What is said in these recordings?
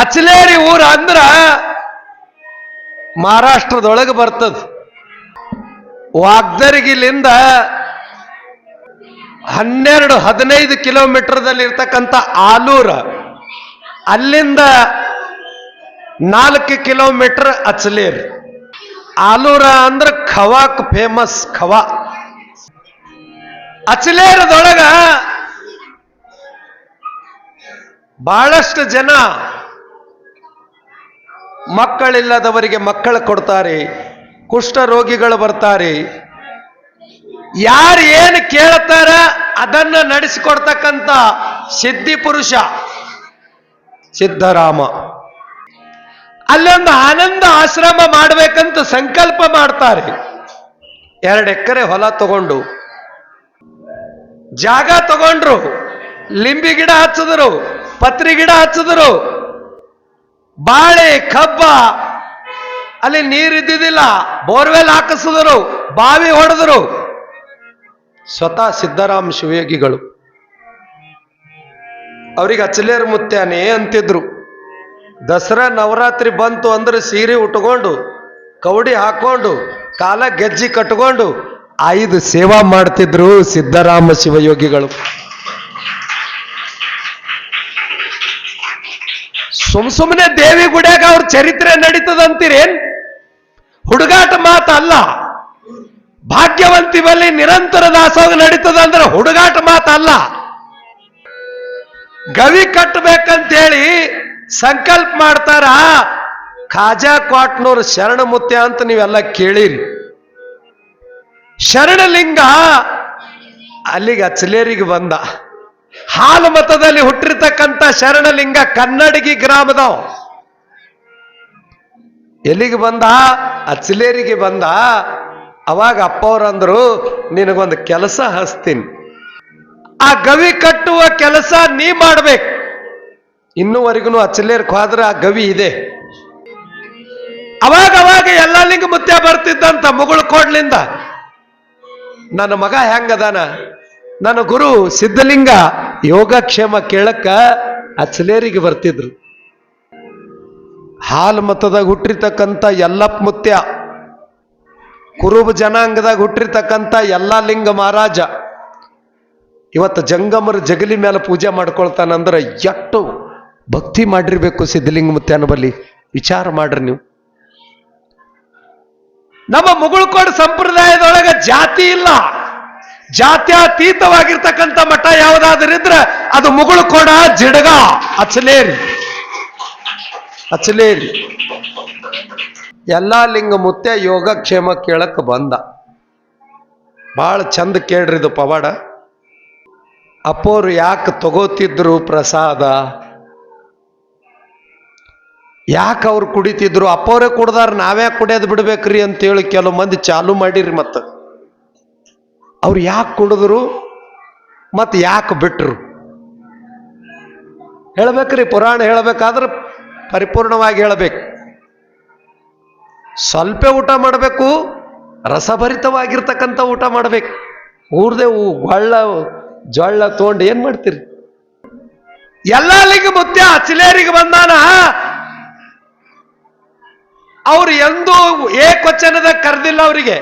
ಅಚಲೇರಿ ಊರ ಅಂದ್ರ ಮಹಾರಾಷ್ಟ್ರದೊಳಗೆ ಬರ್ತದ. ವಾಗ್ದರ್ಗಿಲಿಂದ ಹನ್ನೆರಡು, ಹದಿನೈದು ಕಿಲೋಮೀಟರ್ದಲ್ಲಿ ಇರ್ತಕ್ಕಂಥ ಆಲೂರ, ಅಲ್ಲಿಂದ ನಾಲ್ಕು ಕಿಲೋಮೀಟರ್ ಅಚಲೇರ್. ಆಲೂರ ಅಂದ್ರೆ ಖವಾಕ್ ಫೇಮಸ್ ಖವಾ. ಅಚಲೇರದೊಳಗ ಬಹಳಷ್ಟು ಜನ ಮಕ್ಕಳಿಲ್ಲದವರಿಗೆ ಮಕ್ಕಳು ಕೊಡ್ತಾರೆ, ಕುಷ್ಠ ರೋಗಿಗಳು ಬರ್ತಾರೆ. ಯಾರು ಏನು ಕೇಳ್ತಾರ ಅದನ್ನು ನಡೆಸಿಕೊಡ್ತಕ್ಕಂಥ ಸಿದ್ಧಿ ಪುರುಷ ಸಿದ್ಧರಾಮ. ಅಲ್ಲೊಂದು ಆನಂದ ಆಶ್ರಮ ಮಾಡಬೇಕಂತ ಸಂಕಲ್ಪ ಮಾಡ್ತಾರೆ. ಎರಡು ಎಕರೆ ಹೊಲ ತಗೊಂಡು, ಜಾಗ ತಗೊಂಡ್ರು, ಲಿಂಬಿ ಗಿಡ ಹಚ್ಚಿದ್ರು, ಪತ್ರಿ ಗಿಡ ಹಚ್ಚಿದ್ರು ಬಾಳೆ ಕಬ್ಬ. ಅಲ್ಲಿ ನೀರಿದ್ದಿದ್ದಿಲ್ಲ ಬೋರ್ವೆಲ್ ಹಾಕಿಸಿದ್ರು, ಬಾವಿ ಹೊಡೆದ್ರು. ಸ್ವತಃ ಸಿದ್ದರಾಮ ಶಿವಯೋಗಿಗಳು. ಅವ್ರಿಗೆ ಅಚಲೇರ್ ಮುತ್ಯಾನೆ ಅಂತಿದ್ರು. ದಸರಾ ನವರಾತ್ರಿ ಬಂತು ಅಂದ್ರೆ ಸೀರೆ ಉಟ್ಕೊಂಡು ಕೌಡಿ ಹಾಕೊಂಡು, ಕಾಲ ಗೆಜ್ಜಿ ಕಟ್ಕೊಂಡು, ಐದು ಸೇವಾ ಮಾಡ್ತಿದ್ರು ಸಿದ್ದರಾಮ ಶಿವಯೋಗಿಗಳು. ಸುಮ್ ಸುಮ್ಮನೆ ದೇವಿ ಗುಡಿಯಾಗ ಅವ್ರ ಚರಿತ್ರೆ ನಡೀತದಂತೀರೇನ್? ಹುಡುಗಾಟ ಮಾತಲ್ಲ. ಭಾಗ್ಯವಂತಿ ಬಲ್ಲಿ ನಿರಂತರ ದಾಸೋಹ ನಡೀತದ ಅಂದ್ರೆ ಹುಡುಗಾಟ ಮಾತಲ್ಲ. ಗವಿ ಕಟ್ಟಬೇಕಂತೇಳಿ ಸಂಕಲ್ಪ ಮಾಡ್ತಾರ? ಖಾಜಾ ಕ್ವಾಟ್ನೂರ್ ಶರಣ ಮುತ್ಯ ಅಂತ ನೀವೆಲ್ಲ ಕೇಳಿರಿ. ಶರಣಲಿಂಗ ಅಲ್ಲಿಗೆ ಅಚಲೇರಿಗೆ ಬಂದ. ಹಾಲು ಮತದಲ್ಲಿ ಹುಟ್ಟಿರ್ತಕ್ಕಂಥ ಶರಣಲಿಂಗ ಕನ್ನಡಿಗಿ ಗ್ರಾಮದ ಎಲ್ಲಿಗೆ ಬಂದ? ಅಚಲೇರಿಗೆ ಬಂದ. ಅವಾಗ ಅಪ್ಪವ್ರಂದ್ರು, ನಿನಗೊಂದು ಕೆಲಸ ಹಸ್ತೀನಿ. ಆ ಗವಿ ಕಟ್ಟುವ ಕೆಲಸ ನೀ ಮಾಡ್ಬೇಕು. ಇನ್ನೂವರೆಗೂ ಅಚಲೇರ್ಕ್ ಹೋದ್ರೆ ಆ ಗವಿ ಇದೆ. ಅವಾಗ ಅವಾಗ ಎಲ್ಲ ಲಿಂಗ ಮುತ್ಯ ಬರ್ತಿದ್ದಂತ ಮುಗುಳು ಕೋಡ್ಲಿಂದ ನನ್ನ ಮಗ ಹೆಂಗದಾನ? ನನ್ನ ಗುರು ಸಿದ್ಧಲಿಂಗ ಯೋಗಕ್ಷೇಮ ಕೇಳಕ್ಕ ಅಚ್ಲೇರಿಗೆ ಬರ್ತಿದ್ರು. ಹಾಲು ಮತದಾಗ ಹುಟ್ಟಿರ್ತಕ್ಕಂಥ ಎಲ್ಲಪ್ಪ ಮುತ್ಯ, ಕುರುಬ ಜನಾಂಗದಾಗ ಹುಟ್ಟಿರ್ತಕ್ಕಂಥ ಎಲ್ಲ ಲಿಂಗ ಮಹಾರಾಜ, ಇವತ್ತು ಜಂಗಮರ ಜಗಲಿ ಮೇಲೆ ಪೂಜೆ ಮಾಡ್ಕೊಳ್ತಾನಂದ್ರೆ ಎಷ್ಟು ಭಕ್ತಿ ಮಾಡಿರ್ಬೇಕು ಸಿದ್ಧಲಿಂಗ ಮುತ್ಯನ ಬಲ್ಲಿ. ವಿಚಾರ ಮಾಡ್ರಿ ನೀವು. ನಮ್ಮ ಮುಗುಳ್ಕೋಡು ಸಂಪ್ರದಾಯದೊಳಗೆ ಜಾತಿ ಇಲ್ಲ. ಜಾತ್ಯತೀತವಾಗಿರ್ತಕ್ಕಂಥ ಮಠ ಯಾವುದಾದ್ರಿದ್ರೆ ಅದು ಮುಗುಳ್ಕೋಡ ಜಿಡಗ. ಅಚಲೇರಿ ಅಚಲೇರಿ ಎಲ್ಲ ಲಿಂಗ ಯೋಗ ಯೋಗಕ್ಷೇಮ ಕೇಳಕ್ಕೆ ಬಂದ. ಬಹಳ ಚಂದ ಕೇಳ್ರಿ ಇದು ಪವಾಡ. ಅಪ್ಪೋರು ಯಾಕೆ ತಗೋತಿದ್ರು ಪ್ರಸಾದ? ಯಾಕೆ ಅವ್ರು ಕುಡಿತಿದ್ರು? ಅಪ್ಪೋರೇ ಕುಡ್ದಾರ, ನಾವ್ಯಾಕೆ ಕುಡಿಯೋದು ಬಿಡ್ಬೇಕ್ರಿ ಅಂತೇಳಿ ಕೆಲವು ಮಂದಿ ಚಾಲು ಮಾಡಿರಿ ಮತ್ತ. ಅವ್ರು ಯಾಕೆ ಕುಡಿದ್ರು ಮತ್ತು ಯಾಕೆ ಬಿಟ್ಟರು ಹೇಳ್ಬೇಕ್ರಿ, ಪುರಾಣ ಹೇಳಬೇಕಾದ್ರೆ ಪರಿಪೂರ್ಣವಾಗಿ ಹೇಳಬೇಕು. ಸ್ವಲ್ಪ ಊಟ ಮಾಡಬೇಕು, ರಸಭರಿತವಾಗಿರ್ತಕ್ಕಂಥ ಊಟ ಮಾಡಬೇಕು. ಊರ್ದೆ ಗೊಳ್ಳ ಜೊಳ್ಳ ತೊಗೊಂಡು ಏನು ಮಾಡ್ತೀರಿ? ಎಲ್ಲ ಅಲ್ಲಿಗೆ ಮುತ್ಯ, ಚಿಲೇರಿಗೆ ಬಂದಾನ? ಅವ್ರು ಎಂದೂ ಏಕವಚನದ ಕರೆದಿಲ್ಲ ಅವರಿಗೆ.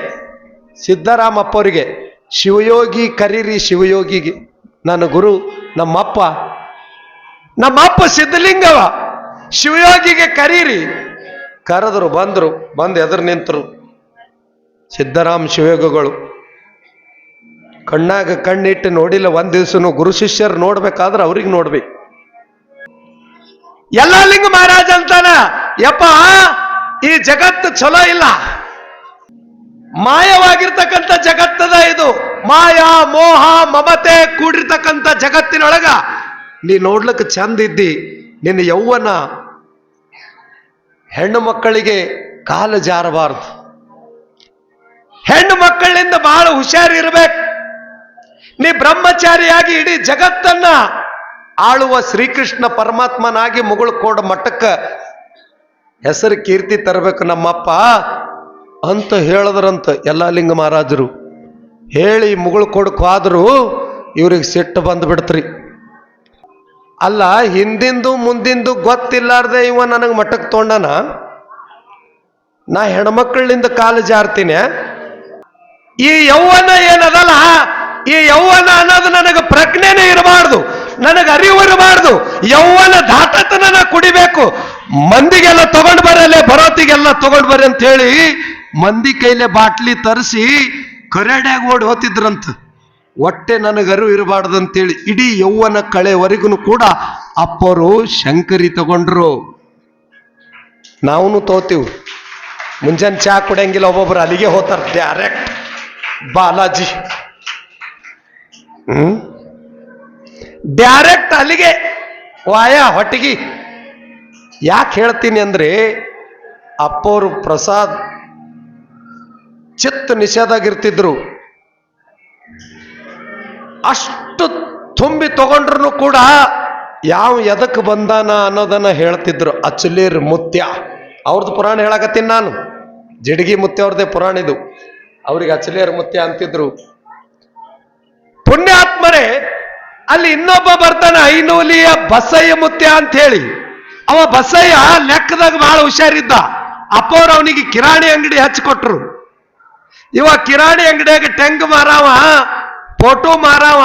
ಸಿದ್ದರಾಮಪ್ಪವರಿಗೆ. ಶಿವಯೋಗಿ ಕರೀರಿ ಶಿವಯೋಗಿಗೆ. ನನ್ನ ಗುರು, ನಮ್ಮಪ್ಪ. ನಮ್ಮಪ್ಪ ಸಿದ್ಧಲಿಂಗವ. ಶಿವಯೋಗಿಗೆ ಕರೀರಿ. ಕರೆದ್ರು, ಬಂದರು, ಬಂದು ಎದುರು ನಿಂತರು. ಸಿದ್ದರಾಮ ಶಿವಯೋಗಗಳು. ಕಣ್ಣಾಗ ಕಣ್ಣಿಟ್ಟು ನೋಡಿಲ್ಲ, ಒಂದ್ ದಿವ್ಸನು ಗುರು ಶಿಷ್ಯರು ನೋಡ್ಬೇಕಾದ್ರೆ ಅವ್ರಿಗೆ ನೋಡ್ಬೇಕು. ಎಲ್ಲ ಲಿಂಗ ಮಹಾರಾಜ ಅಂತಾನ. ಯಪ್ಪ, ಈ ಜಗತ್ತು ಚಲೋ ಇಲ್ಲ. ಮಾಯವಾಗಿರ್ತಕ್ಕಂಥ ಜಗತ್ತದ ಇದು. ಮಾಯ, ಮೋಹ, ಮಮತೆ ಕೂಡಿರ್ತಕ್ಕಂಥ ಜಗತ್ತಿನೊಳಗ ನೀ ನೋಡ್ಲಿಕ್ಕೆ ಚಂದ ಇದ್ದಿ. ನಿನ್ನ ಯೌವನ ಹೆಣ್ಣು ಮಕ್ಕಳಿಗೆ ಕಾಲು ಜಾರಬಾರದು. ಹೆಣ್ಣು ಮಕ್ಕಳಿಂದ ಬಹಳ ಹುಷಾರಿರ್ಬೇಕು ನೀ ಬ್ರಹ್ಮಚಾರಿಯಾಗಿ ಇಡೀ ಜಗತ್ತನ್ನ ಆಳುವ ಶ್ರೀಕೃಷ್ಣ ಪರಮಾತ್ಮನಾಗಿ ಮುಗುಳು ಕೋಡ ಮಟ್ಟಕ್ಕ ಹೆಸರು ಕೀರ್ತಿ ತರಬೇಕು ನಮ್ಮಪ್ಪ. ಅಂತ ಹೇಳಿದ್ರಂತ ಎಲ್ಲ ಲಿಂಗ ಮಹಾರಾಜರು. ಹೇಳಿ ಮುಗುಳು ಕೊಡಕ್ ಹೋದ್ರು ಇವ್ರಿಗೆ ಸಿಟ್ಟು ಬಂದುಬಿಡ್ತ್ರಿ. ಅಲ್ಲ, ಹಿಂದಿಂದು ಮುಂದಿಂದು ಗೊತ್ತಿಲ್ಲಾರ್ದೆ ಇವ ನನಗೆ ಮಠಕ್ಕೆ ತೊಂಡನ ನಾ ಹೆಣ್ಮಕ್ಳಿಂದ ಕಾಲು ಜಾರ್ತೀನಿ. ಈ ಯೌವನ ಏನದಲ್ಲ? ಈ ಯೌವನ ಅನ್ನೋದು ನನಗೆ ಪ್ರಜ್ಞೆನೇ ಇರಬಾರ್ದು, ನನಗೆ ಅರಿವು ಇರಬಾರ್ದು. ಯೌವನ ದಾಟತನ ಕುಡಿಬೇಕು. ಮಂದಿಗೆಲ್ಲ ತಗೊಂಡು ಬರಲ್ಲೇ, ಬರೋತಿಗೆಲ್ಲ ತಗೊಂಡು ಬರ್ರಿ ಅಂತ ಹೇಳಿ ಮಂದಿ ಕೈಲೆ ಬಾಟ್ಲಿ ತರಿಸಿ ಕರೆಡ್ಯಾಗ ಓಡಿ ಹೋತಿದ್ರಂತ. ಹೊಟ್ಟೆ ನನಗರು ಇರಬಾರ್ದಂತೇಳಿ ಇಡೀ ಯೌವನ ಕಳೆವರೆಗೂ ಕೂಡ ಅಪ್ಪರು ಶಂಕರಿ ತಗೊಂಡ್ರು. ನಾವು ತೋತೀವಿ. ಮುಂಜಾನೆ ಚಾ ಕುಡಿಯಂಗಿಲ್ಲ, ಒಬ್ಬೊಬ್ರು ಅಲ್ಲಿಗೆ ಹೋತಾರ ಡೈರೆಕ್ಟ್ ಬಾಲಾಜಿ. ಹ್ಮ್? ಡೈರೆಕ್ಟ್ ಅಲ್ಲಿಗೆ ವಾಯ ಹೊಟ್ಟಿಗೆ. ಯಾಕೆ ಹೇಳ್ತೀನಿ ಅಂದ್ರೆ ಅಪ್ಪವರು ಪ್ರಸಾದ್ ಚಿತ್ತ ನಿಷೇಧಾಗಿರ್ತಿದ್ರು. ಅಷ್ಟು ತುಂಬಿ ತಗೊಂಡ್ರು ಕೂಡ ಯಾವ ಎದಕ್ಕೆ ಬಂದಾನ ಅನ್ನೋದನ್ನ ಹೇಳ್ತಿದ್ರು. ಅಚಲೇರ್ ಮುತ್ಯ. ಅವ್ರದ್ದು ಪುರಾಣ ಹೇಳಕತ್ತೀನಿ ನಾನು. ಜಿಡಗಿ ಮುತ್ಯ ಅವ್ರದ್ದೇ ಪುರಾಣ ಇದು. ಅವ್ರಿಗೆ ಅಚಲೇರ್ ಮುತ್ಯ ಅಂತಿದ್ರು. ಪುಣ್ಯಾತ್ಮರೇ, ಅಲ್ಲಿ ಇನ್ನೊಬ್ಬ ಬರ್ತಾನೆ, ಐನೂಲಿಯ ಬಸಯ್ಯ ಮುತ್ಯ ಅಂತ ಹೇಳಿ ಅವ ಬಸಯ್ಯ ಲೆಕ್ಕದಾಗ ಬಹಳ ಹುಷಾರಿದ್ದ. ಅಪ್ಪವ್ರು ಅವನಿಗೆ ಕಿರಾಣಿ ಅಂಗಡಿ ಹಚ್ಕೊಟ್ರು. ಇವ ಕಿರಾಣಿ ಅಂಗಡಿಯಾಗ ಟೆಂಗ್ ಮಾರವ, ಫೋಟೋ ಮಾರವ,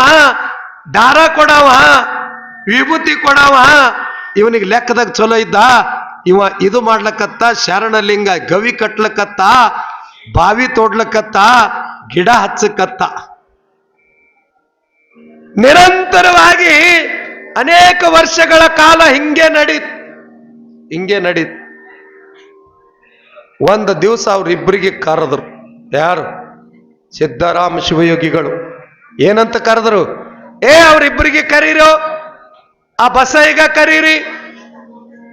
ದಾರ ಕೊಡವ, ವಿಭೂತಿ ಕೊಡವ. ಇವನಿಗೆ ಲೆಕ್ಕದಾಗ ಚಲೋ ಇದ್ದ, ಇವ ಇದು ಮಾಡ್ಲಕತ್ತ, ಶರಣಲಿಂಗ ಗವಿ ಕಟ್ಲಕತ್ತ, ಬಾವಿ ತೋಡ್ಲಕತ್ತ, ಗಿಡ ಹಚ್ಚಕತ್ತ. ನಿರಂತರವಾಗಿ ಅನೇಕ ವರ್ಷಗಳ ಕಾಲ ಹಿಂಗೆ ನಡೀತ್ ಹಿಂಗೆ ನಡೀತ್. ಒಂದು ದಿವಸ ಅವ್ರಿಬ್ಬರಿಗೆ ಕರೆದ್ರು. ಯಾರು? ಸಿದ್ದರಾಮ ಶಿವಯೋಗಿಗಳು. ಏನಂತ ಕರೆದ್ರು? ಏ, ಅವರಿಬ್ಬರಿಗೆ ಕರೀರೋ? ಆ ಬಸಯ್ಯಗ ಕರೀರಿ,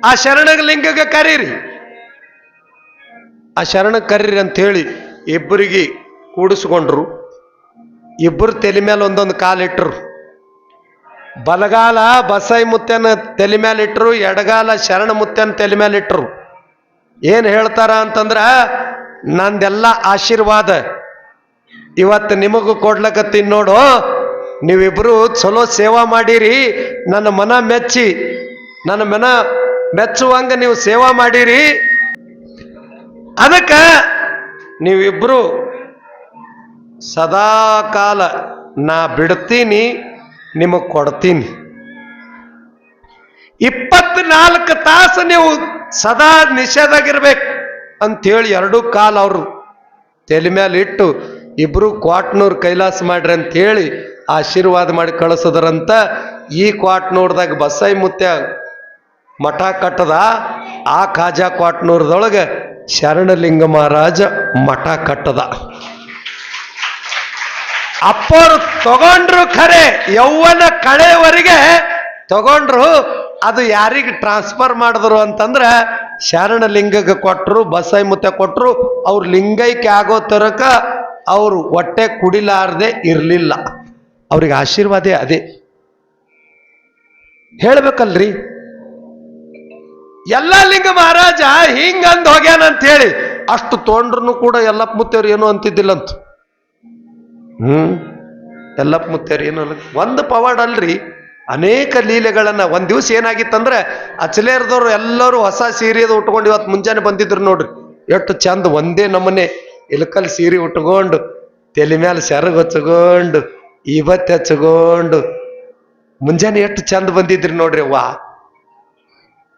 ಆ ಶರಣಗ ಲಿಂಗಗ ಕರೀರಿ. ಆ ಶರಣ ಕರೀರಿ ಹೇಳಿ ಇಬ್ಬರಿಗೆ ಕೂಡಿಸ್ಕೊಂಡ್ರು. ಇಬ್ಬರು ತಲೆ ಮೇಲೆ ಒಂದೊಂದು ಕಾಲಿಟ್ಟರು ಬಲಗಾಲ ಬಸೈ ಮುತ್ಯನ ತಲೆ ಮೇಲೆ ಇಟ್ಟರು ಎಡಗಾಲ ಶರಣ ಮುತ್ತೆನ ತಲೆ ಮೇಲೆ ಇಟ್ಟರು ಏನು ಹೇಳ್ತಾರ ಅಂತಂದ್ರ ನಂದೆಲ್ಲ ಆಶೀರ್ವಾದ. ಇವತ್ತು ನಿಮಗೂ ಕೊಡ್ಲಕತ್ತೀನಿ ನೋಡು. ನೀವಿಬ್ರು ಚಲೋ ಸೇವಾ ಮಾಡಿರಿ. ನನ್ನ ಮನ ಮೆಚ್ಚಿ, ನನ್ನ ಮನ ಮೆಚ್ಚುವಂಗ ನೀವು ಸೇವಾ ಮಾಡಿರಿ. ಅದಕ್ಕ ನೀವಿಬ್ರು ಸದಾ ಕಾಲ ನಾ ಬಿಡ್ತೀನಿ, ನಿಮಗೆ ಕೊಡ್ತೀನಿ. ಇಪ್ಪತ್ನಾಲ್ಕು ತಾಸು ನೀವು ಸದಾ ನಿಷೇಧಾಗಿರ್ಬೇಕು. ಅಂಥೇಳಿ ಎರಡೂ ಕಾಲ ಅವರು. ತಲೆ ಮೇಲೆ ಇಟ್ಟು, ಇಬ್ರು ಕ್ವಾಟ್ನೂರು ಕೈಲಾಸ ಮಾಡ್ರಿ ಅಂತ ಹೇಳಿ ಆಶೀರ್ವಾದ ಮಾಡಿ ಕಳಿಸದ್ರಂತ, ಈ ಕ್ವಾಟ್ನೂರ್ದಾಗ ಬಸೈ ಮುತ್ಯ ಮಠ ಕಟ್ಟದ, ಆ ಕಾಜಾ ಕ್ವಾಟ್ನೂರ್ದೊಳಗೆ ಶರಣಲಿಂಗ ಮಹಾರಾಜ ಮಠ ಕಟ್ಟದ. ಅಪ್ಪರು ತಗೊಂಡ್ರು ಖರೆ ಯೌವನ ಕಳೆಯವರೆಗೆ ತಗೊಂಡ್ರು, ಅದು ಯಾರಿಗೆ ಟ್ರಾನ್ಸ್ಫರ್ ಮಾಡಿದ್ರು ಅಂತಂದ್ರ ಶರಣ ಲಿಂಗಕ್ಕೆ ಕೊಟ್ಟರು ಬಸೈ ಮುತ್ತೆ ಕೊಟ್ಟರು ಅವ್ರ ಲಿಂಗೈಕ್ಯ ಆಗೋ ತರಕ ಅವರು ಹೊಟ್ಟೆ ಕುಡಿಲಾರದೆ ಇರಲಿಲ್ಲ. ಅವ್ರಿಗೆ ಆಶೀರ್ವಾದೇ ಅದೇ. ಹೇಳ್ಬೇಕಲ್ರಿ? ಎಲ್ಲ ಲಿಂಗ ಮಹಾರಾಜ ಹಿಂಗಂದ್ ಹೋಗ್ಯಾನ ಅಂತ ಹೇಳಿ ಅಷ್ಟು ತೊಗೊಂಡ್ರು ಕೂಡ ಎಲ್ಲಪ್ಪ ಮುತ್ತೇವ್ರು ಏನು ಅಂತಿದ್ದಿಲ್ಲಂತ. ಹ್ಮ್? ಎಲ್ಲಪ್ಪ ಮುತ್ತೇರು ಏನು ಒಂದು ಪವಾಡ್ ಅಲ್ರಿ ಅನೇಕ ಲೀಲೆಗಳನ್ನ ಒಂದ್ ದಿವ್ಸ ಏನಾಗಿತ್ತಂದ್ರೆ ಅಚಲೇರ್ದವ್ರು ಎಲ್ಲರೂ ಹೊಸ ಸೀರೆದು ಉಟ್ಕೊಂಡು ಇವತ್ತು ಮುಂಜಾನೆ ಬಂದಿದ್ರು ನೋಡ್ರಿ. ಎಷ್ಟು ಚಂದ ಒಂದೇ ನಮ್ಮನೆ ಇಲಕಲ್ ಸೀರೆ ಉಟ್ಕೊಂಡು, ತಲೆ ಮೇಲೆ ಸೆರಗ್ ಹಚ್ಕೊಂಡು ಇವತ್ತು ಹಚ್ಕೊಂಡು. ಮುಂಜಾನೆ ಎಷ್ಟು ಚಂದ ಬಂದಿದ್ರಿ ನೋಡ್ರಿ ವಾ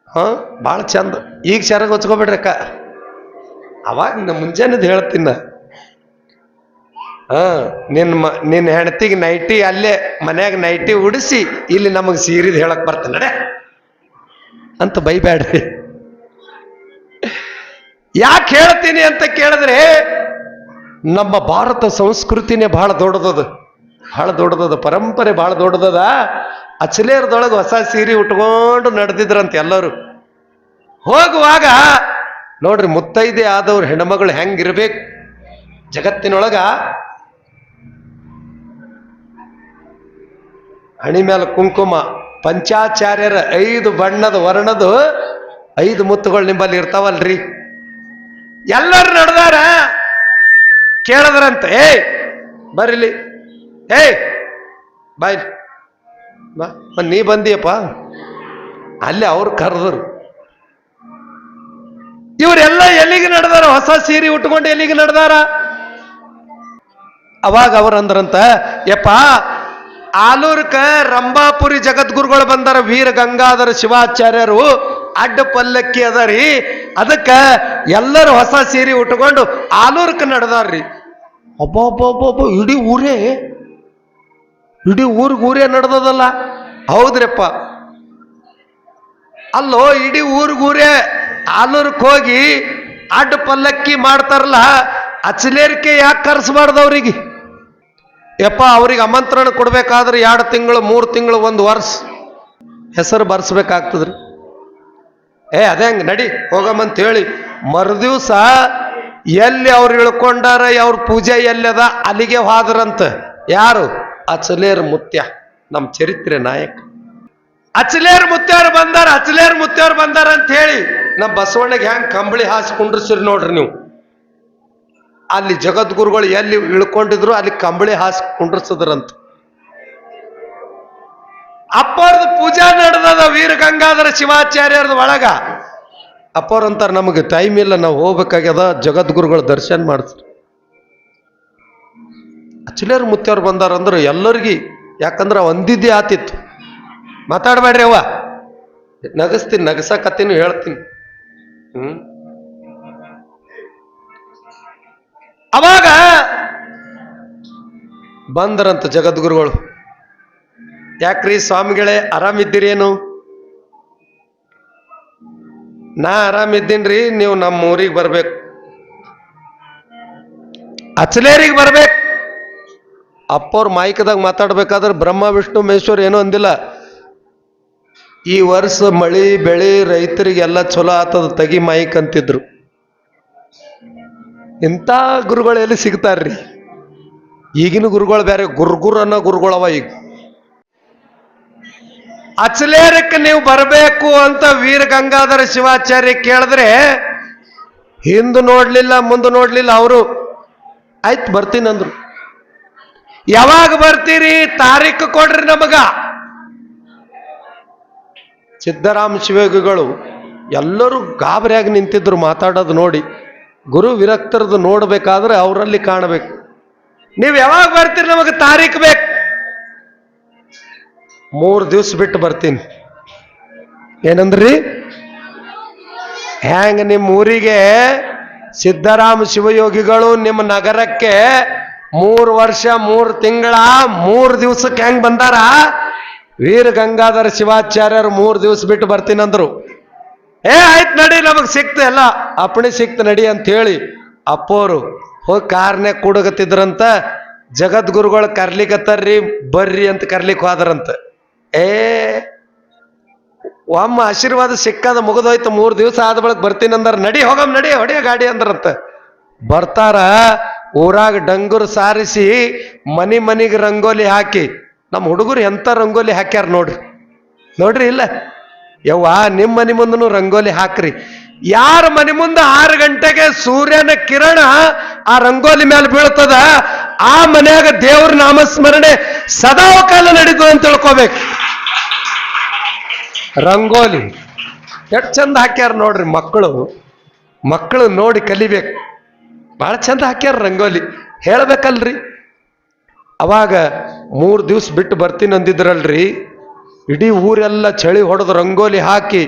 ಹಾ ಭಾಳ ಚಂದ. ಈಗ ಸೆರಗ್ ಹಚ್ಕೋಬೇಡ್ರಿ ಅಕ್ಕ ಅವಾಗ ಮುಂಜಾನೆದು ಹೇಳ್ತೀನಿ. ಹಾ ನಿನ್ನ ಮ ನಿನ್ನ ಹೆಂಡತಿಗೆ ನೈಟಿ ಅಲ್ಲೇ ಮನ್ಯಾಗ ನೈಟಿ ಉಡಿಸಿ ಇಲ್ಲಿ ನಮಗೆ ಸೀರಿದ್ ಹೇಳಕ್ ಬರ್ತಾನೆ ಅಂತ ಬೈಬ್ಯಾಡ್ರಿ. ಯಾಕೆ ಹೇಳ್ತೀನಿ ಅಂತ ಕೇಳಿದ್ರೆ, ನಮ್ಮ ಭಾರತ ಸಂಸ್ಕೃತಿನೇ ಬಹಳ ದೊಡ್ಡದದು. ಬಹಳ ದೊಡ್ಡದದು, ಪರಂಪರೆ ಬಹಳ ದೊಡ್ಡದದ. ಅಚಲೇರದೊಳಗೆ ಹೊಸ ಸೀರೆ ಉಟ್ಕೊಂಡು ನಡೆದಿದ್ರಂತೆ ಎಲ್ಲರೂ. ಹೋಗುವಾಗ, ನೋಡ್ರಿ ಮುತ್ತೈದೆ ಆದವ್ರು ಹೆಣ್ಮಗಳು ಹೆಂಗಿರ್ಬೇಕು ಜಗತ್ತಿನೊಳಗ ಹಣಿ ಮೇಲೆ ಕುಂಕುಮ. ಪಂಚಾಚಾರ್ಯರ ಐದು ಬಣ್ಣದ ವರ್ಣದು ಐದು ಮುತ್ತುಗಳು ನಿಂಬಲ್ಲಿ ಇರ್ತಾವಲ್ರಿ. ಎಲ್ಲರೂ ನಡೆದಾರ? ಕೇಳದ್ರಂತೆ. ಏಯ್ ಬರೀಲಿ ಏಯ್ ಬಾಯ್ ಬಾ ನೀ ಬಂದಿಯಪ್ಪ. ಅಲ್ಲಿ ಅವ್ರು ಕರೆದರು. ಇವರೆಲ್ಲ ಎಲ್ಲಿಗೆ ನಡೆದಾರ? ಹೊಸ ಸೀರೆ ಉಟ್ಕೊಂಡು ಎಲ್ಲಿಗೆ ನಡೆದಾರ? ಅವಾಗ ಅವ್ರಂದ್ರಂತ ಯಪ್ಪ ಆಲೂರ್ಕ, ರಂಭಾಪುರಿ ಜಗದ್ಗುರುಗಳು ಬಂದಾರ, ವೀರ ಗಂಗಾಧರ ಶಿವಾಚಾರ್ಯರು. ಅಡ್ಡ ಪಲ್ಲಕ್ಕಿ ಅದರಿ ಅದಕ್ಕೆ ಎಲ್ಲರೂ ಹೊಸ ಸೀರೆ ಉಟ್ಕೊಂಡು ಆಲೂರ್ಕ ನಡೆದಾರ್ರಿ ಒಬ್ಬೊಬ್ಬೊಬ್ಬೊಬ್ಬ ಇಡೀ ಊರೇ. ಇಡೀ ಊರಿಗೆ ಊರೇ ನಡೆದದಲ್ಲ. ಹೌದ್ರಪ್ಪ. ಅಲ್ಲೋ, ಇಡೀ ಊರಿಗೂರೇ ಆಲೂರ್ಕ್ ಹೋಗಿ ಅಡ್ಡ ಪಲ್ಲಕ್ಕಿ ಮಾಡ್ತಾರಲ್ಲ, ಅಚ್ಲೇರಿಕೆ ಯಾಕೆ ಕರೆಸಬಾರ್ದು ಅವ್ರಿಗೆ ಯಪ್ಪ, ಅವ್ರಿಗೆ ಆಮಂತ್ರಣ ಕೊಡ್ಬೇಕಾದ್ರೆ ಎರಡು ತಿಂಗಳು, ಮೂರು ತಿಂಗಳು, ಒಂದು ವರ್ಷ. ಹೆಸರು ಬರ್ಸ್ಬೇಕಾಗ್ತದ್ರಿ. ಏ, ಅದೇ ಹಂಗೆ, ನಡಿ ಹೋಗಮ್ಮಂತ ಹೇಳಿ. ಮರುದಿವ್ಸ ಎಲ್ಲಿ ಅವ್ರು ಇಳ್ಕೊಂಡಾರ, ಅವ್ರ ಪೂಜೆ ಎಲ್ಲದ, ಅಲ್ಲಿಗೆ ಹೋದ್ರಂತ. ಯಾರು? ಅಚಲೇರ್ ಮುತ್ಯ, ನಮ್ಮ ಚರಿತ್ರೆ ನಾಯಕ. ಅಚಲೇರ್ ಮುತ್ಯವ್ರು ಬಂದಾರ, ಅಚಲೇರ್ ಮುತ್ಯವ್ರು ಬಂದಾರ ಅಂತ ಹೇಳಿ ನಮ್ಮ ಬಸವಣ್ಣಗೆ ಹ್ಯಾಂಗ್ ಕಂಬಳಿ ಹಾಸಿ ಕುಂಡ್ರಸಿರಿ ನೋಡ್ರಿ ನೀವು. ಅಲ್ಲಿ ಜಗದ್ಗುರುಗಳು ಎಲ್ಲಿ ಇಳ್ಕೊಂಡಿದ್ರು ಅಲ್ಲಿ ಕಂಬಳಿ ಹಾಸಿ ಕುಂಡ್ರಸದ್ರಂತ. ಅಪ್ಪವ್ರದ್ದು ಪೂಜಾ ನಡೆದದ ವೀರ ಗಂಗಾಧರ ಶಿವಾಚಾರ್ಯರದ ಒಳಗ. ಅಂತಾರ ನಮಗೆ ಟೈಮ್ ಇಲ್ಲ, ನಾವು ಹೋಗ್ಬೇಕಾಗ್ಯದ, ಜಗದ್ಗುರುಗಳ ದರ್ಶನ ಮಾಡಿಸ್ರಿ. ಅಚಲೇರ್ ಮುತ್ತವ್ರು ಬಂದಾರ ಅಂದ್ರೆ ಎಲ್ಲರಿಗಿ, ಯಾಕಂದ್ರೆ ಒಂದಿದ್ದೇ ಆತಿತ್ತು. ಮಾತಾಡಬೇಡ್ರಿ ಅವ್ವ. ನಗಸ್ತೀನಿ, ನಗಸಕತ್ತೀನಿ, ಹೇಳ್ತೀನಿ. ಹ್ಮ್? ಅವಾಗ ಬಂದರಂತ ಜಗದ್ಗುರುಗಳು. ಯಾಕ್ರಿ ಸ್ವಾಮಿಗಳೇ, ಆರಾಮಿದ್ದೀರೇನು? ನಾ ಆರಾಮಿದ್ದೀನ್ರಿ, ನೀವು ನಮ್ಮ ಊರಿಗೆ ಬರ್ಬೇಕು. ಅಚಲೇರಿಗೆ ಬರ್ಬೇಕು. ಅಪ್ಪವ್ರ ಮಾಯಿಕದಾಗ ಮಾತಾಡ್ಬೇಕಾದ್ರೆ ಬ್ರಹ್ಮ, ವಿಷ್ಣು, ಮಹೇಶ್ವರ್ ಏನೂ ಅಂದಿಲ್ಲ. ಈ ವರ್ಷ ಮಳಿ, ಬೆಳೆ, ರೈತರಿಗೆಲ್ಲ ಚಲೋ ಆತದ, ತಗಿ ಮಾಯಿಕ್ ಅಂತಿದ್ರು ಇಂಥ ಗುರುಗಳು ಎಲ್ಲಿ ಸಿಗ್ತಾರ್ರಿ? ಈಗಿನ ಗುರುಗಳು ಬೇರೆ ಗುರ್ಗುರ್ ಅನ್ನೋ ಗುರುಗಳವ ಈಗ. ಅಚಲೇರಕ್ಕೆ ನೀವು ಬರಬೇಕು ಅಂತ ವೀರ ಗಂಗಾಧರ ಶಿವಾಚಾರ್ಯ ಕೇಳಿದ್ರೆ, ಹಿಂದೆ ನೋಡ್ಲಿಲ್ಲ, ಮುಂದೆ ನೋಡ್ಲಿಲ್ಲ, ಅವರು ಆಯ್ತು ಬರ್ತೀನಿ ಅಂದ್ರು. ಯಾವಾಗ ಬರ್ತೀರಿ? ತಾರೀಕು ಕೊಡ್ರಿ ನಮಗ. ಸಿದ್ದರಾಮ ಶಿವಗುಗಳು ಎಲ್ಲರೂ ಗಾಬರಿಯಾಗಿ ನಿಂತಿದ್ರು ಮಾತಾಡೋದು ನೋಡಿ. ಗುರು ವಿರಕ್ತರದು ನೋಡಬೇಕಾದ್ರೆ ಅವರಲ್ಲಿ ಕಾಣಬೇಕು. ನೀವು ಯಾವಾಗ ಬರ್ತೀರಿ ನಮಗೆ ತಾರೀಖ್ ಬೇಕು? ಮೂರು ದಿವ್ಸ ಬಿಟ್ಟು ಬರ್ತೀನಿ. ಏನಂದ್ರಿ? ಹ್ಯಾಂಗ ನಿಮ್ಮ ಊರಿಗೆ ಸಿದ್ದರಾಮ ಶಿವಯೋಗಿಗಳು ನಿಮ್ಮ ನಗರಕ್ಕೆ ಮೂರು ವರ್ಷ, ಮೂರು ತಿಂಗಳ, ಮೂರು ದಿವಸಕ್ಕೆ ಹೆಂಗ್ ಬಂದಾರ? ವೀರ ಗಂಗಾಧರ ಶಿವಾಚಾರ್ಯರು ಮೂರು ದಿವಸ ಬಿಟ್ಟು ಬರ್ತೀನಂದ್ರು. ಏ, ಆಯ್ತು ನಡಿ, ನಮಗೆ ಸಿಕ್ತು ಎಲ್ಲ. ಅಪ್ಪಣೆ ಸಿಕ್ತು ನಡಿ ಅಂತ ಹೇಳಿ ಅಪ್ಪೋರು ಹೋಗಿ ಕಾರ್ನ್ಯಾಗ ಕೂಡಗತ್ತಿದ್ರಂತ, ಜಗದ್ಗುರುಗಳು ಕರ್ಲಿಕತ್ತಾರ್ರಿ ಬರ್ರಿ ಅಂತ ಕರ್ಲಿಕ್ಕೆ ಹೋದ್ರಂತ. ಏ, ಒಮ್ಮ ಆಶೀರ್ವಾದ ಸಿಕ್ಕದ ಮುಗಿದೋಯ್ತು, ಮೂರು ದಿವಸ ಆದ ಬಳಕ್ ಬರ್ತೀನಿ ಅಂದ್ರ. ನಡಿ, ಹೋಗಮ್, ನಡಿ, ಹೊಡಿಯ ಗಾಡಿ ಅಂದ್ರಂತ. ಬರ್ತಾರ, ಊರಾಗ ಡಂಗುರ್ ಸಾರಿಸಿ, ಮನಿ ಮನಿಗೆ ರಂಗೋಲಿ ಹಾಕಿ. ನಮ್ಮ ಹುಡುಗರು ಎಂತ ರಂಗೋಲಿ ಹಾಕ್ಯಾರ ನೋಡ್ರಿ. ನೋಡ್ರಿ ಇಲ್ಲ. ಯವ್ವ, ನಿಮ್ಮ ಮನೆ ಮುಂದನು ರಂಗೋಲಿ ಹಾಕ್ರಿ. ಯಾರ ಮನೆ ಮುಂದೆ ಆರು ಗಂಟೆಗೆ ಸೂರ್ಯನ ಕಿರಣ ಆ ರಂಗೋಲಿ ಮೇಲೆ ಬೀಳ್ತದ, ಆ ಮನೆಯಾಗ ದೇವ್ರ ನಾಮಸ್ಮರಣೆ ಸದಾ ಕಾಲ ನಡೀತು ಅಂತ ತಿಳ್ಕೋಬೇಕು. ರಂಗೋಲಿ ಎಷ್ಟು ಚಂದ ಹಾಕ್ಯಾರ ನೋಡ್ರಿ ಮಕ್ಕಳು. ಮಕ್ಕಳು ನೋಡಿ ಕಲಿಬೇಕು. ಭಾಳ ಚಂದ ಹಾಕ್ಯಾರ ರಂಗೋಲಿ. ಹೇಳ್ಬೇಕಲ್ರಿ. ಅವಾಗ ಮೂರು ದಿವ್ಸ ಬಿಟ್ಟು ಬರ್ತೀನಿ ಅಂದಿದ್ರಲ್ರಿ. ಇಡೀ ಊರೆಲ್ಲ ಚಳಿ ಹೊಡೆದು ರಂಗೋಲಿ ಹಾಕಿ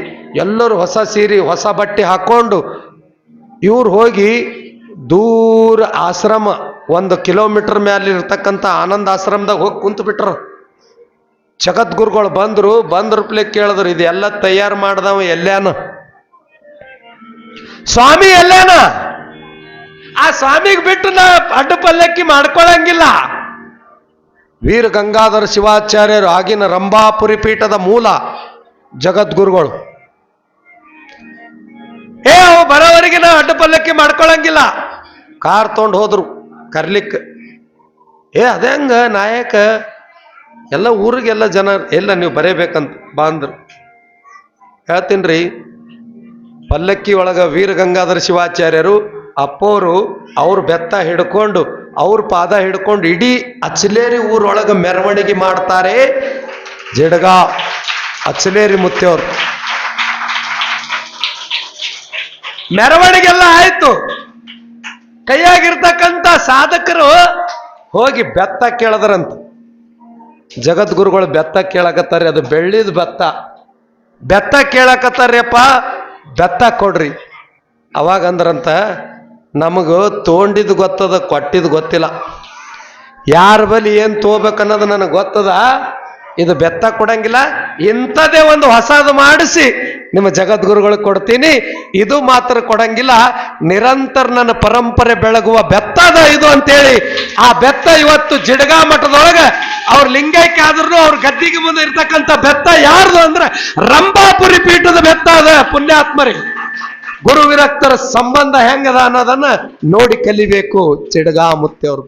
ಎಲ್ಲರೂ ಹೊಸ ಸೀರೆ, ಹೊಸ ಬಟ್ಟೆ ಹಾಕ್ಕೊಂಡು ಇವ್ರು ಹೋಗಿ ದೂರ ಆಶ್ರಮ, ಒಂದು ಕಿಲೋಮೀಟರ್ ಮೇಲೆ ಇರ್ತಕ್ಕಂಥ ಆನಂದ ಆಶ್ರಮದಾಗ ಹೋಗಿ ಕುಂತು ಬಿಟ್ರು. ಜಗದ್ಗುರುಗಳು ಬಂದರು ಬಂದ್ರಪ್ಲೆ ಕೇಳಿದ್ರು, ಇದೆಲ್ಲ ತಯಾರು ಮಾಡ್ದವ ಎಲ್ಲೇನ? ಸ್ವಾಮಿ ಎಲ್ಲೇನ? ಆ ಸ್ವಾಮಿಗೆ ಬಿಟ್ಟು ನಾ ಅಡ್ಡ ಪಲ್ಲಕ್ಕಿ ಮಾಡ್ಕೊಳಂಗಿಲ್ಲ. ವೀರ ಗಂಗಾಧರ ಶಿವಾಚಾರ್ಯರು ಆಗಿನ ರಂಭಾಪುರಿ ಪೀಠದ ಮೂಲ ಜಗದ್ಗುರುಗಳು. ಏ, ಅವು ಬರೋವರೆಗೆ ನಾ ಅಡ್ಡ ಪಲ್ಲಕ್ಕಿ ಮಾಡ್ಕೊಳ್ಳಂಗಿಲ್ಲ ಕಾರ್ ತೊಗೊಂಡು ಹೋದ್ರು ಕರ್ಲಿಕ್ಕೆ ಏ, ಅದೇ ಹಂಗ ನಾಯಕ, ಎಲ್ಲ ಊರಿಗೆಲ್ಲ ಜನ, ಎಲ್ಲ ನೀವು ಬರೇಬೇಕಂತ ಬಾ ಅಂದ್ರು. ಹೇಳ್ತೀನ್ರಿ, ಪಲ್ಲಕ್ಕಿ ಒಳಗ ವೀರ ಗಂಗಾಧರ ಶಿವಾಚಾರ್ಯರು, ಅಪ್ಪೋರು ಅವ್ರ ಬೆತ್ತ ಹಿಡ್ಕೊಂಡು ಅವ್ರ ಪಾದ ಹಿಡ್ಕೊಂಡು ಇಡೀ ಅಚಲೇರಿ ಊರೊಳಗೆ ಮೆರವಣಿಗೆ ಮಾಡ್ತಾರೆ ಜಡಗ ಅಚ್ಚಲೇರಿ ಮುತ್ತೆಯವ್ರು ಮೆರವಣಿಗೆಲ್ಲ ಆಯ್ತು. ಕೈಯಾಗಿರ್ತಕ್ಕಂಥ ಸಾಧಕರು ಹೋಗಿ ಬೆತ್ತ ಕೇಳದ್ರಂತ. ಜಗದ್ಗುರುಗಳು ಬೆತ್ತ ಕೇಳಕತ್ತಾರೆ ಅದು ಬೆಳ್ಳಿದ ಬೆತ್ತ. ಬೆತ್ತ ಕೇಳಕತ್ತಾರ್ಯಪ್ಪ ಬೆತ್ತ ಕೊಡ್ರಿ. ಅವಾಗ ಅಂದ್ರಂತ ನಮಗ ತೋಂಡಿದ್ದು ಗೊತ್ತದ ಕೊಟ್ಟಿದ್ದು ಗೊತ್ತಿಲ್ಲ. ಯಾರ ಬಲಿ ಏನು ತಗೋಬೇಕು ಅನ್ನೋದು ನನಗೆ ಗೊತ್ತದ? ಇದು ಬೆತ್ತ ಕೊಡಂಗಿಲ್ಲ. ಇಂಥದೇ ಒಂದು ಹೊಸದು ಮಾಡಿಸಿ ನಿಮ್ಮ ಜಗದ್ಗುರುಗಳಿಗೆ ಕೊಡ್ತೀನಿ. ಇದು ಮಾತ್ರ ಕೊಡಂಗಿಲ್ಲ. ನಿರಂತರ ನನ್ನ ಪರಂಪರೆ ಬೆಳಗುವ ಬೆತ್ತದ ಇದು ಅಂತೇಳಿ. ಆ ಬೆತ್ತ ಇವತ್ತು ಜಿಡಗಾ ಮಠದೊಳಗೆ ಅವ್ರ ಲಿಂಗೈಕ್ಯ ಆದ್ರೂ ಅವ್ರ ಗದ್ದಿಗೆ ಮುಂದೆ ಇರ್ತಕ್ಕಂಥ ಬೆತ್ತ ಯಾರ್ದು ಅಂದ್ರೆ ರಂಭಾಪುರಿ ಪೀಠದ ಬೆತ್ತ ಅದ ಪುಣ್ಯಾತ್ಮರಿಗೆ. ಗುರು ವಿರಕ್ತರ ಸಂಬಂಧ ಹೆಂಗದ ಅನ್ನೋದನ್ನ ನೋಡಿ ಕಲಿಬೇಕು ಚಿಡಗಾ ಮುತ್ತೆಯವರು